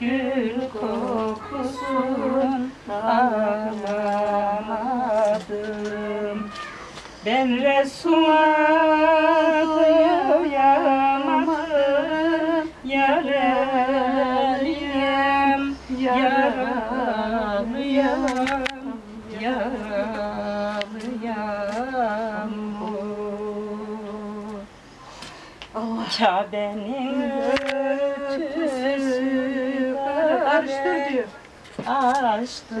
gül kokusun alamadım Ben Resul'a doyamadım Yaralıyım, yaralıyım, yaralıyım. Allah. Kabe'nin ötesi Karıştır diyor. Açtı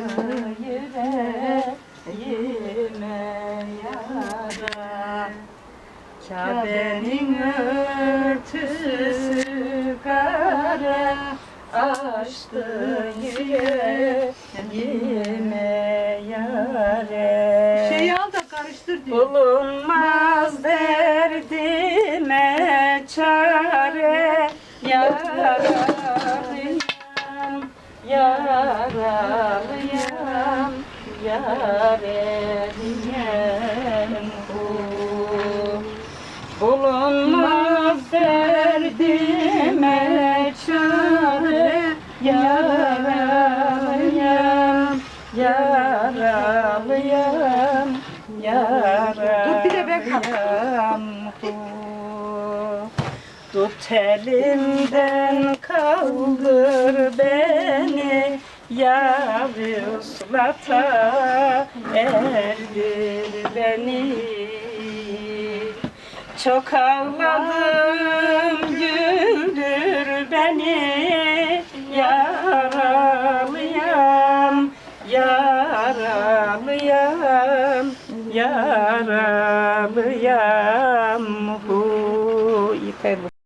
yüreğime yara Kabe'nin örtüsü kara. Açtı yüreğime yare Şeyi al da karıştır diyor. Bulunmaz derdime çare. Yaralıyım, yaralıyım Yareliyim bu Bulunmaz derdime çare Yaralıyım, yaralıyım Dur, bir de ben Yaralıyım Tut elimden kaldır beni Ya vuslata erdir beni. Çok ağladım güldür beni. Yaralıyam, yaralıyam, yaralıyam. Hu.